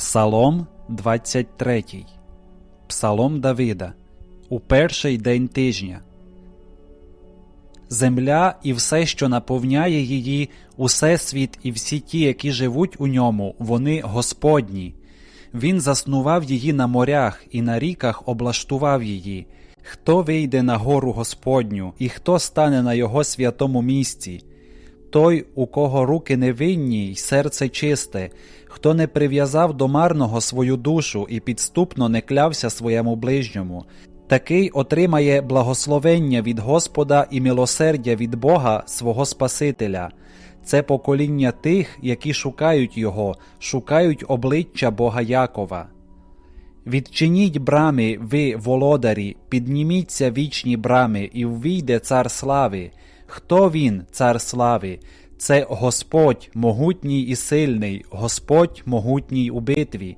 Псалом 23. Псалом Давида. У перший день тижня. Земля і все, що наповняє її, усе світ і всі ті, які живуть у ньому, вони Господні. Він заснував її на морях і на ріках облаштував її. Хто вийде на гору Господню, і хто стане на його святому місці? Той, у кого руки невинні й серце чисте, хто не прив'язав до марного свою душу і підступно не клявся своєму ближньому, такий отримає благословення від Господа і милосердя від Бога свого Спасителя. Це покоління тих, які шукають Його, шукають обличчя Бога Якова. Відчиніть брами, ви, володарі, підніміться вічні брами, і ввійде цар слави. Хто він, цар слави? Це Господь, могутній і сильний, Господь могутній у битві.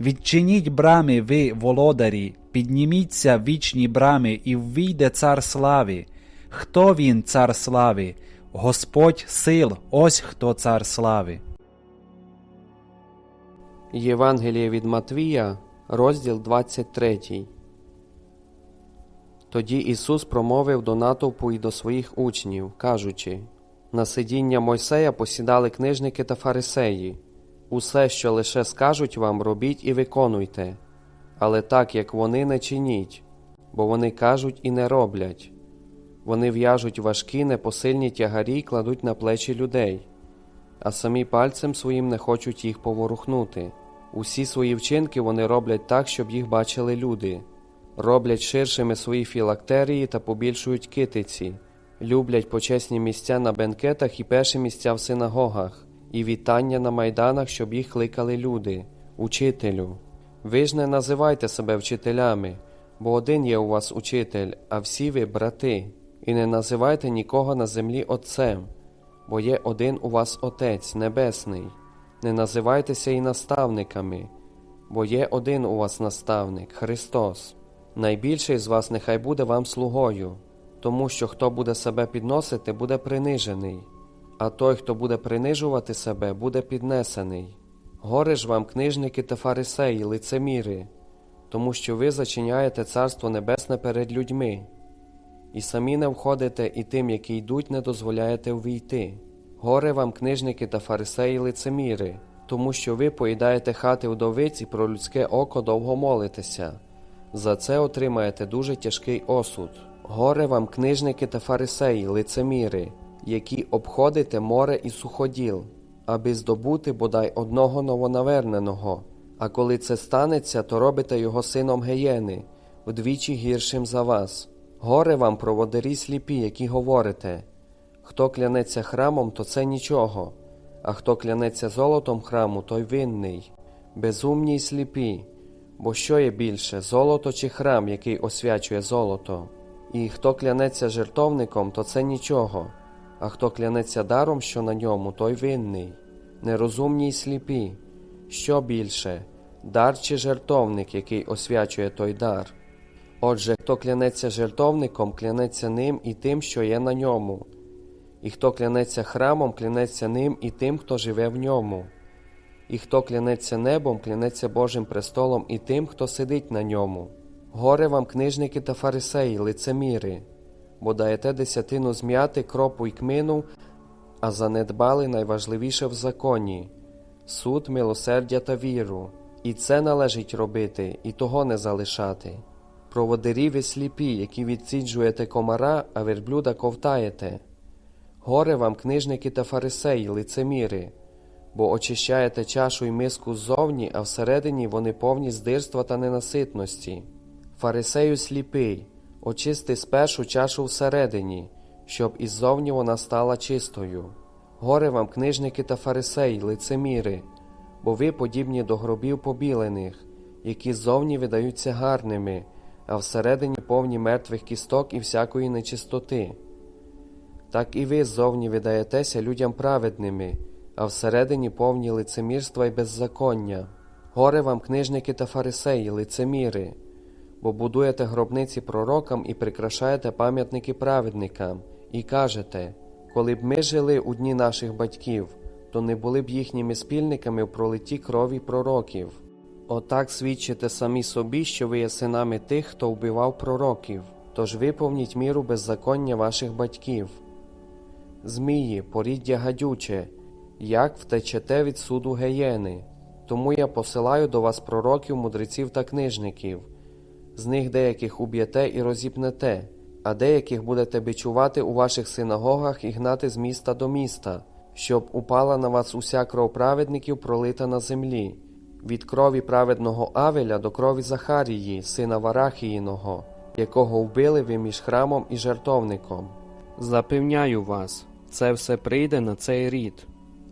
Відчиніть брами, ви, володарі, підніміться вічні брами, і ввійде цар слави. Хто він, цар слави? Господь сил, ось хто цар слави. Євангеліє від Матвія, розділ 23. Тоді Ісус промовив до натовпу і до своїх учнів, кажучи: На сидіння Мойсея посідали книжники та фарисеї. Усе, що лише скажуть вам, робіть і виконуйте, але так, як вони не чиніть, бо вони кажуть і не роблять. Вони в'яжуть важкі непосильні тягарі й кладуть на плечі людей, а самі пальцем своїм не хочуть їх поворухнути. Усі свої вчинки вони роблять так, щоб їх бачили люди, роблять ширшими свої філактерії та побільшують китиці, люблять почесні місця на бенкетах і перші місця в синагогах, і вітання на майданах, щоб їх кликали люди, учителю. Ви ж не називайте себе вчителями, бо один є у вас учитель, а всі ви брати, і не називайте нікого на землі Отцем, бо є один у вас Отець Небесний. Не називайтеся і наставниками, бо є один у вас наставник Христос. Найбільший з вас нехай буде вам слугою, тому що хто буде себе підносити, буде принижений, а той, хто буде принижувати себе, буде піднесений. Горе ж вам, книжники та фарисеї, лицеміри, тому що ви зачиняєте Царство Небесне перед людьми, і самі не входите, і тим, які йдуть, не дозволяєте увійти. Горе вам, книжники та фарисеї лицеміри, тому що ви поїдаєте хати вдовиць і про людське око довго молитеся. За це отримаєте дуже тяжкий осуд. Горе вам, книжники та фарисеї, лицеміри, які обходите море і суходіл, аби здобути бодай одного новонаверненого. А коли це станеться, то робите його сином геєни, вдвічі гіршим за вас. Горе вам, проводарі сліпі, які говорите. Хто клянеться храмом, то це нічого, а хто клянеться золотом храму, той винний, безумні й сліпі, бо що є більше золото чи храм, який освячує золото? І хто клянеться жертовником, то це нічого, а хто клянеться даром, що на ньому, той винний, нерозумні й сліпі, що більше дар чи жертовник, який освячує той дар? Отже, хто клянеться жертовником, клянеться ним і тим, що є на ньому. І хто клянеться храмом, клянеться ним і тим, хто живе в ньому. І хто клянеться небом, клянеться Божим престолом і тим, хто сидить на ньому. Горе вам, книжники та фарисеї, лицеміри, бо даєте десятину зм'яти, кропу й кмину, а занедбали найважливіше в законі суд, милосердя та віру. І це належить робити, і того не залишати. Проводирі ви сліпі, які відсіджуєте комара, а верблюда ковтаєте. Горе вам, книжники та фарисеї, лицеміри, бо очищаєте чашу й миску ззовні, а всередині вони повні здирства та ненаситності. Фарисею сліпий, очисти спершу чашу всередині, щоб іззовні вона стала чистою. Горе вам, книжники та фарисеї, лицеміри, бо ви подібні до гробів побілених, які ззовні видаються гарними, а всередині повні мертвих кісток і всякої нечистоти так і ви ззовні видаєтеся людям праведними, а всередині повні лицемірства й беззаконня. Горе вам, книжники та фарисеї, лицеміри, бо будуєте гробниці пророкам і прикрашаєте пам'ятники праведникам, і кажете, коли б ми жили у дні наших батьків, то не були б їхніми спільниками в пролитті крові пророків. Отак свідчите самі собі, що ви є синами тих, хто вбивав пророків, тож виповніть міру беззаконня ваших батьків. Змії, поріддя гадюче, як втечете від суду геєни. Тому я посилаю до вас пророків, мудреців та книжників. З них деяких уб'єте і розіпнете, а деяких будете бичувати у ваших синагогах і гнати з міста до міста, щоб упала на вас уся кров праведників, пролита на землі, від крові праведного Авеля до крові Захарії, сина Варахіїного, якого вбили ви між храмом і жертовником. Запевняю вас, це все прийде на цей рід.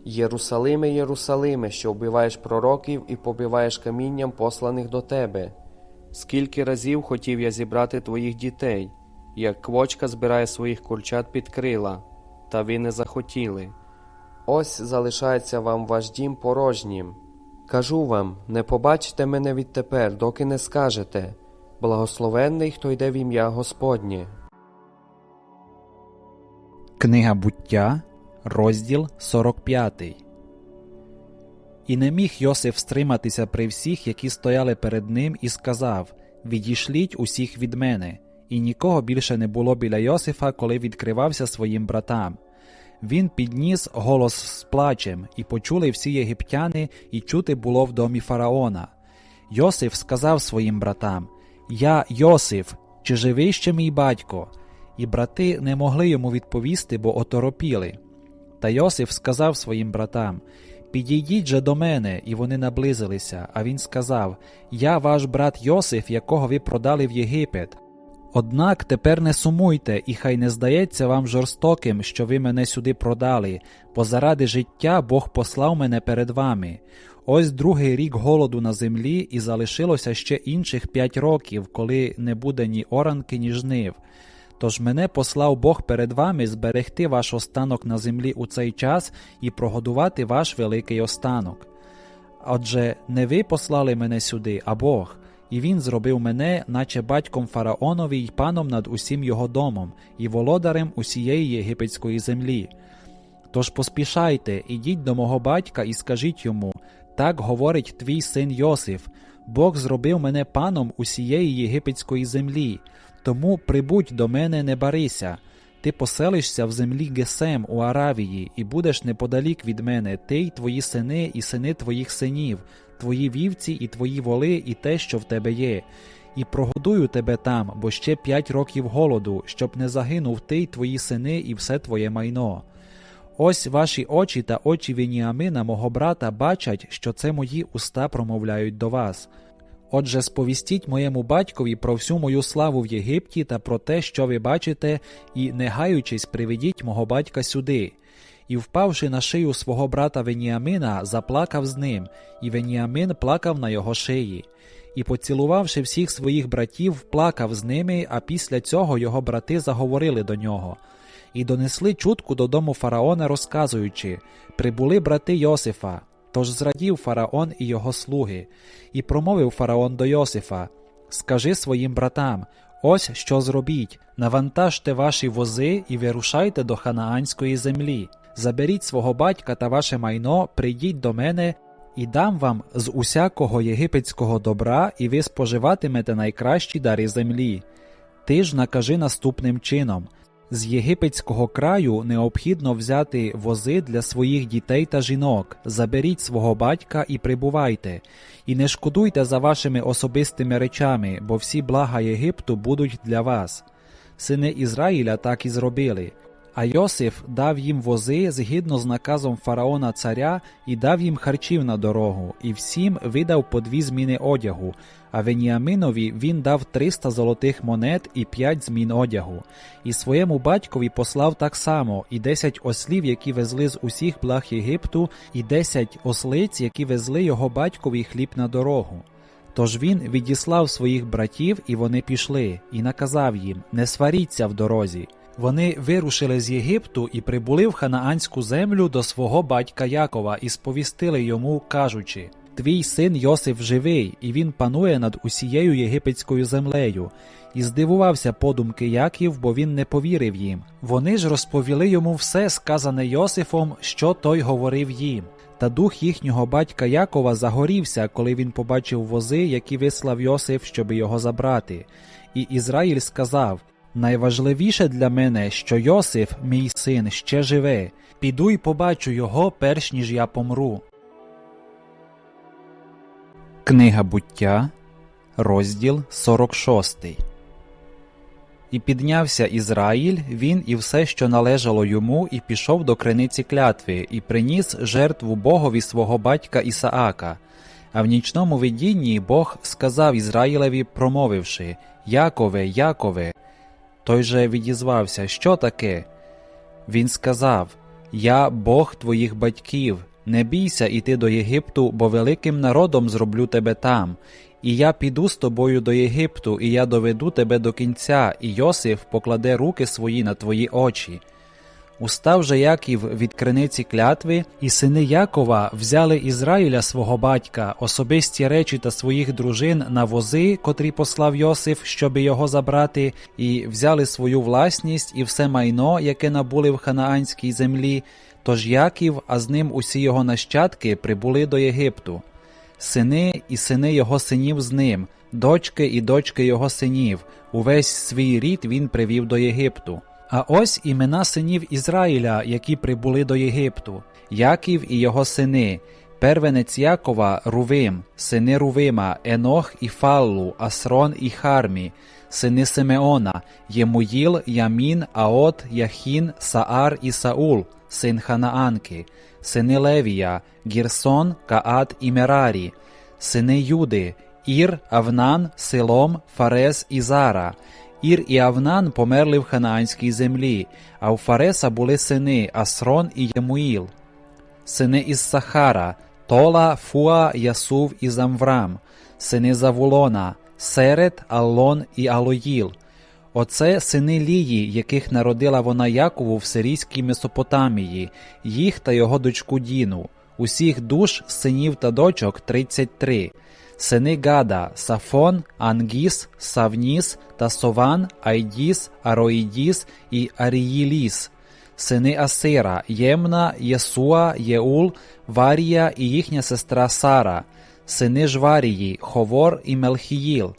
Єрусалиме, Єрусалиме, що вбиваєш пророків і побиваєш камінням посланих до тебе. Скільки разів хотів я зібрати твоїх дітей, як квочка збирає своїх курчат під крила, та ви не захотіли. Ось залишається вам ваш дім порожнім. Кажу вам, не побачите мене відтепер, доки не скажете. Благословенний, хто йде в ім'я Господнє. Книга буття, розділ 45. І не міг Йосиф стриматися при всіх, які стояли перед ним, і сказав Відійшліть усіх від мене. І нікого більше не було біля Йосифа, коли відкривався своїм братам. Він підніс голос з плачем, і почули всі єгиптяни, і чути було в домі фараона. Йосиф сказав своїм братам Я Йосиф, чи живий ще мій батько? І брати не могли йому відповісти, бо оторопіли. Та Йосиф сказав своїм братам Підійдіть же до мене, і вони наблизилися. А він сказав Я ваш брат Йосиф, якого ви продали в Єгипет. Однак тепер не сумуйте, і хай не здається вам жорстоким, що ви мене сюди продали, бо заради життя Бог послав мене перед вами. Ось другий рік голоду на землі, і залишилося ще інших п'ять років, коли не буде ні оранки, ні жнив. Тож мене послав Бог перед вами зберегти ваш останок на землі у цей час і прогодувати ваш великий останок. Отже, не ви послали мене сюди, а Бог, і він зробив мене, наче батьком фараонові й паном над усім його домом, і володарем усієї єгипетської землі. Тож поспішайте, ідіть до мого батька і скажіть йому так говорить твій син Йосиф Бог зробив мене паном усієї єгипетської землі, тому прибудь до мене, не барися. Ти поселишся в землі Гесем у Аравії, і будеш неподалік від мене, ти й твої сини, і сини твоїх синів, твої вівці і твої воли, і те, що в тебе є. І прогодую тебе там, бо ще п'ять років голоду, щоб не загинув ти й твої сини, і все твоє майно. Ось ваші очі та очі Веніамина, мого брата, бачать, що це мої уста промовляють до вас. Отже, сповістіть моєму батькові про всю мою славу в Єгипті та про те, що ви бачите, і, не гаючись, приведіть мого батька сюди. І, впавши на шию свого брата Веніамина, заплакав з ним, і Веніамин плакав на його шиї. І, поцілувавши всіх своїх братів, плакав з ними, а після цього його брати заговорили до нього. І донесли чутку додому фараона, розказуючи прибули брати Йосифа. Тож зрадів фараон і його слуги, і промовив фараон до Йосифа Скажи своїм братам, ось що зробіть навантажте ваші вози і вирушайте до ханаанської землі. Заберіть свого батька та ваше майно, прийдіть до мене і дам вам з усякого єгипетського добра, і ви споживатимете найкращі дари землі. Ти ж накажи наступним чином. З єгипетського краю необхідно взяти вози для своїх дітей та жінок, заберіть свого батька і прибувайте, і не шкодуйте за вашими особистими речами, бо всі блага Єгипту будуть для вас. Сини Ізраїля так і зробили. А Йосиф дав їм вози згідно з наказом фараона царя і дав їм харчів на дорогу, і всім видав по дві зміни одягу. А Веніаминові він дав триста золотих монет і п'ять змін одягу. І своєму батькові послав так само і десять ослів, які везли з усіх благ Єгипту, і десять ослиць, які везли його батькові хліб на дорогу. Тож він відіслав своїх братів, і вони пішли, і наказав їм: Не сваріться в дорозі. Вони вирушили з Єгипту і прибули в ханаанську землю до свого батька Якова і сповістили йому, кажучи: Твій син Йосиф живий, і він панує над усією єгипетською землею. І здивувався подумки Яків, бо він не повірив їм. Вони ж розповіли йому все сказане Йосифом, що той говорив їм. Та дух їхнього батька Якова загорівся, коли він побачив вози, які вислав Йосиф, щоб його забрати. І Ізраїль сказав: Найважливіше для мене, що Йосиф, мій син, ще живе. Піду й побачу його, перш ніж я помру. Книга буття, розділ 46. І піднявся Ізраїль, він і все, що належало йому, і пішов до криниці клятви, і приніс жертву Богові свого батька Ісаака. А в нічному видінні Бог сказав Ізраїлеві, промовивши Якове, Якове. Той же відізвався, що таке? Він сказав: Я Бог твоїх батьків. Не бійся іти до Єгипту, бо великим народом зроблю тебе там. І я піду з тобою до Єгипту, і я доведу тебе до кінця, і Йосиф покладе руки свої на твої очі. Устав же Яків від криниці клятви, і сини Якова взяли Ізраїля свого батька, особисті речі та своїх дружин на вози, котрі послав Йосиф, щоби його забрати, і взяли свою власність і все майно, яке набули в ханаанській землі. Тож Яків, а з ним усі його нащадки прибули до Єгипту. Сини і сини його синів з ним, дочки і дочки його синів, увесь свій рід він привів до Єгипту. А ось імена синів Ізраїля, які прибули до Єгипту, Яків і його сини, первенець Якова Рувим, сини Рувима, Енох і Фаллу, Асрон і Хармі, сини Симеона, Ємуїл, Ямін, Аот, Яхін, Саар і Саул, син Ханаанки, сини Левія, Гірсон, Каат і Мерарі, сини Юди, Ір, Авнан, Силом, Фарес і Зара. Ір і Авнан померли в ханаанській землі, а у Фареса були сини Асрон і Ємуїл. Сини із Сахара, Тола, Фуа, Ясув і Замврам, сини Завулона, Серет, Аллон і Алоїл. Оце сини Лії, яких народила вона Якову в сирійській Месопотамії, їх та його дочку Діну. Усіх душ синів та дочок 33. Сини Гада, Сафон, Ангіс, Савніс та Сован, Айдіс, Ароїдіс і Аріїліс. Сини Асира, Ємна, Єсуа, Єул, Варія і їхня сестра Сара, сини Жварії, Ховор і Мелхіїл.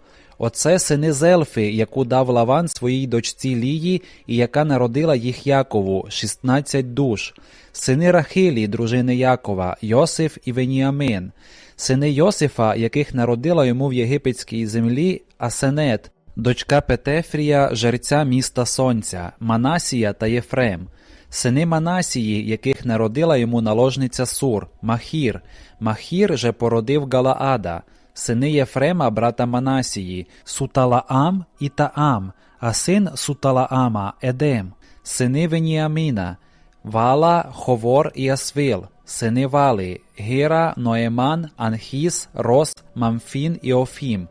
Оце сини Зелфи, яку дав Лаван своїй дочці Лії, і яка народила їх Якову, 16 душ, сини Рахилі, дружини Якова, Йосиф і Веніамин, сини Йосифа, яких народила йому в єгипетській землі, Асенет, дочка Петефрія, жерця міста Сонця, Манасія та Єфрем, сини Манасії, яких народила йому наложниця Сур, Махір, Махір же породив Галаада, сини Єфрема, брата Манасії, Суталаам і Таам, а син Суталаама Едем, сини Веніаміна, Вала, Ховор і Асвил, сини Вали, Гіра, Ноеман, Анхіс, Рос, Мамфін і Офім.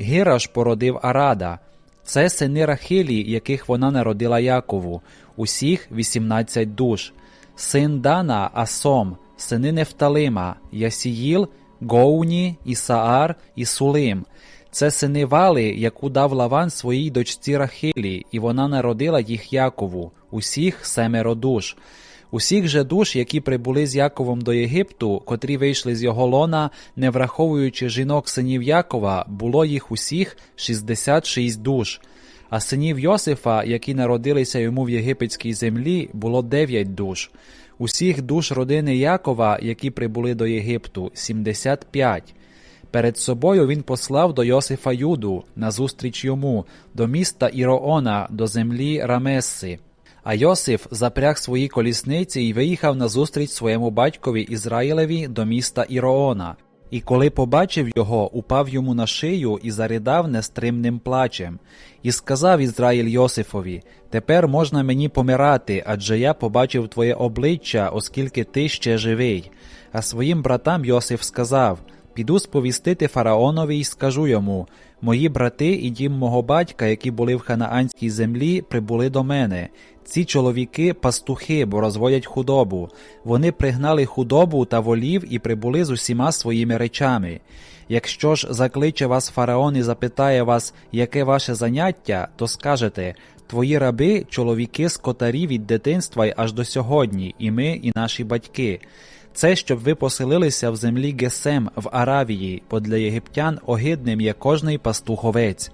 Гіра ж породив Арада. Це сини Рахилі, яких вона народила Якову, усіх 18 душ. Син Дана Асом, сини Нефталима, Ясіїл, Гоуні, Ісаар і Сулим. Це сини Вали, яку дав Лаван своїй дочці Рахилі, і вона народила їх Якову, усіх семеро душ. Усіх же душ, які прибули з Яковом до Єгипту, котрі вийшли з його лона, не враховуючи жінок синів Якова, було їх усіх 66 душ. А синів Йосифа, які народилися йому в єгипетській землі, було 9 душ. Усіх душ родини Якова, які прибули до Єгипту, 75. Перед собою він послав до Йосифа Юду назустріч йому, до міста Іроона, до землі Рамеси. А Йосиф запряг свої колісниці і виїхав назустріч своєму батькові Ізраїлеві до міста Іроона. І коли побачив його, упав йому на шию і заридав нестримним плачем. І сказав Ізраїль Йосифові: Тепер можна мені помирати, адже я побачив твоє обличчя, оскільки ти ще живий. А своїм братам Йосиф сказав: Піду сповістити фараонові і скажу йому: Мої брати і дім мого батька, які були в ханаанській землі, прибули до мене. Ці чоловіки пастухи, бо розводять худобу. Вони пригнали худобу та волів і прибули з усіма своїми речами. Якщо ж закличе вас фараон і запитає вас, яке ваше заняття, то скажете Твої раби, чоловіки скотарі від дитинства й аж до сьогодні, і ми, і наші батьки. Це щоб ви поселилися в землі Гесем в Аравії, бо для єгиптян огидним є кожний пастуховець.